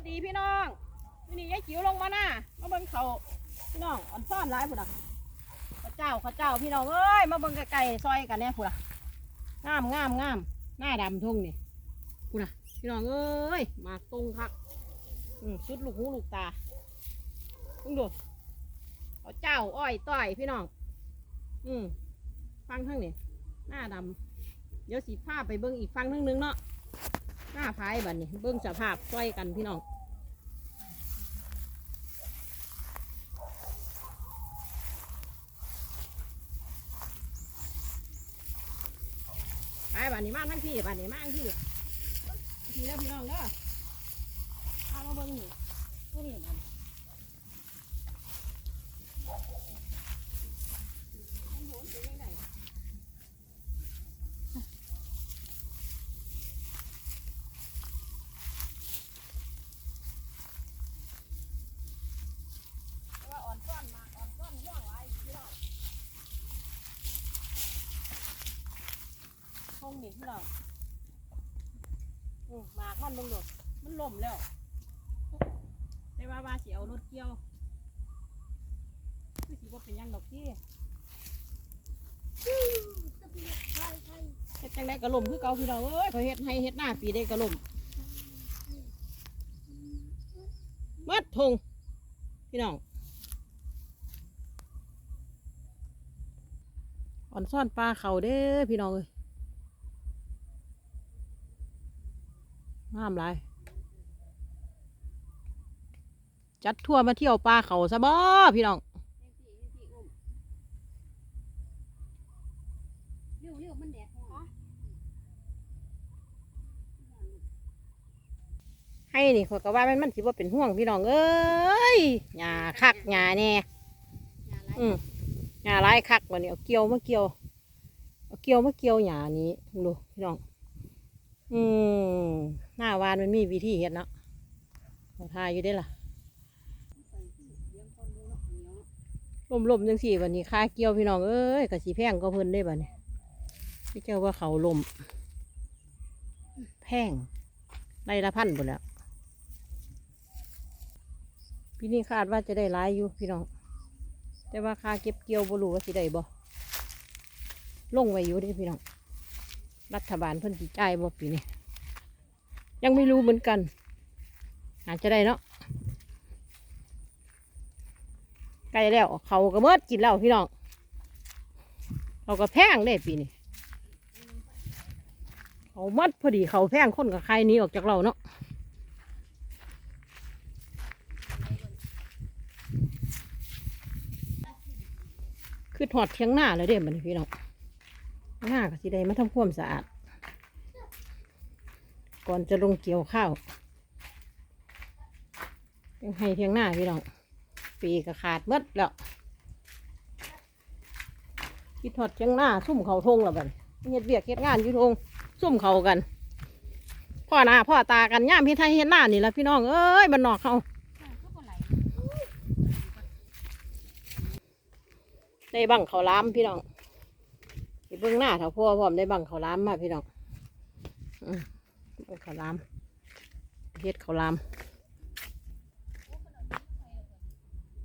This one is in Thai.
สดีพี่น้องนี่ยายจิ๋วลงมาหน้ามาเบิ่งเขาพี่น้องอ่อนซ่อนร้ายพุ่นอะข้าเจ้าข้าเจ้าพี่น้องเอ้ยมาเบิ่งไก่ซอยกันเนี่ยพุ่นอะงามงามงามหน้าดำทุ่งนี่พุ่นอะพี่น้องเอ้ยมาตรงคักอืมสุดลูกหูลูกตาเพิ่งดูข้าเจ้าอ้อยต้อยพี่น้อง อืมฟังทั้งนี่หน้าดำเดี๋ยวสีผ้าไปเบิ่งอีกฟังทั้งนึงเนาะ หน้าพายบัดนี้ เบิ่งสภาพช่วยกันพี่น้องไปบัดนี้มาทั้งที่บัดนี้มาทั้งที่ทีแล้วพี่น้องเด้อเอามาเบิ่งนี่ตัวนี้บัดนี้มันโหนเป็นจั่งใด แต่ว่าอ่อนซ้อนมากอ่อนซ้อนห่วงหลายพี่น้องคงนี่ พี่น้องอืมหมากมันลงหลดมันล่มแล้วแต่ว่าว่าสิเอารถเกี่ยวคือสิว่าเป็นยังดอกที่เฮ็ดจังไดก็ล่มคือเก่าพี่น้องเอ้ยเขาเฮ็ดให้เฮ็ดหน้าปีได้ก็ล่มมัดทงพี่น้องอ่อนซ่อนปลาเขาเด้อพี่น้องเอ้ย งามหลายจัดทั่วร์มาเที่ยวปลาเขาซะบ่พี่น้องเร็วเร็วมันแดดร้อนให้นี่ขอยก็ว่ามันมันสิบ่เป็นห่วงพี่น้องเอ้ยหญ้าคักหญ้าแน่อย่าไรอืมหญ้าหลายคักวันนี้เอาเกี่ยวมาเกี่ยวเอาเกี่ยวมาเกี่ยวหญ้านี้ดูพี่น้อง อืมหน้าวานมันมีวิธีเฮ็ดเนาะเอาทายอยู่ได้ล่ะเลี้ยงคนดูเนาะเหนียวเนาะลมจังสี่วันนี้ค่าเกี่ยวพี่น้องเอ้ยกะสีแพงก็เพิ่นได้บัดนี้พี่เจ้าว่าเขาลมแพงไรละพันหมดแล้วปีนี้คาดว่าจะได้หลายอยู่พี่น้อง แต่ว่าค่าเก็บเกี่ยวบรูว่าสิได้บ่ลงไว้อยู่เด้พี่น้อง รัฐบาลเพิ่นสิจ่ายบ่ปีนี้ ยังไม่รู้เหมือนกัน อาจจะได้เนาะใกล้แล้วเขาก็เมิดกินแล้วพี่น้องเขาก็แพงได้ปีนี้เขามัดพอดีเขาแพงคนกับใครนี้ออกจากเราเนาะคือถอดเทียงหน้าเลยเด้มันพี่น้อง หน้าก็สิได้มาทำความสะอาด ก่อนจะลงเกี่ยวข้าวยังให้เทียงหน้าพี่น้องปีก็ขาดหมดแล้วคิดทอดเชียงหน้าซุ่มเขาทงแล้วบัดนี้เฮ็ดเบียกเฮ็ดงานอยู่ทงซุ่มเขากัน พ่อหน้าพ่อตากันย่ามเฮ็ดไทยเฮ็ดหน้านี่แหละพี่น้องเอ้ยบันนอกเขาอ่าก็บ่ไหลได้บังเขาล้ามพี่น้อง เบื้องหน้าเถาพ่อพร้อมได้บังเขาล้ามมาพี่น้องบังเขาล้ามเฮ็ดเขาล้าม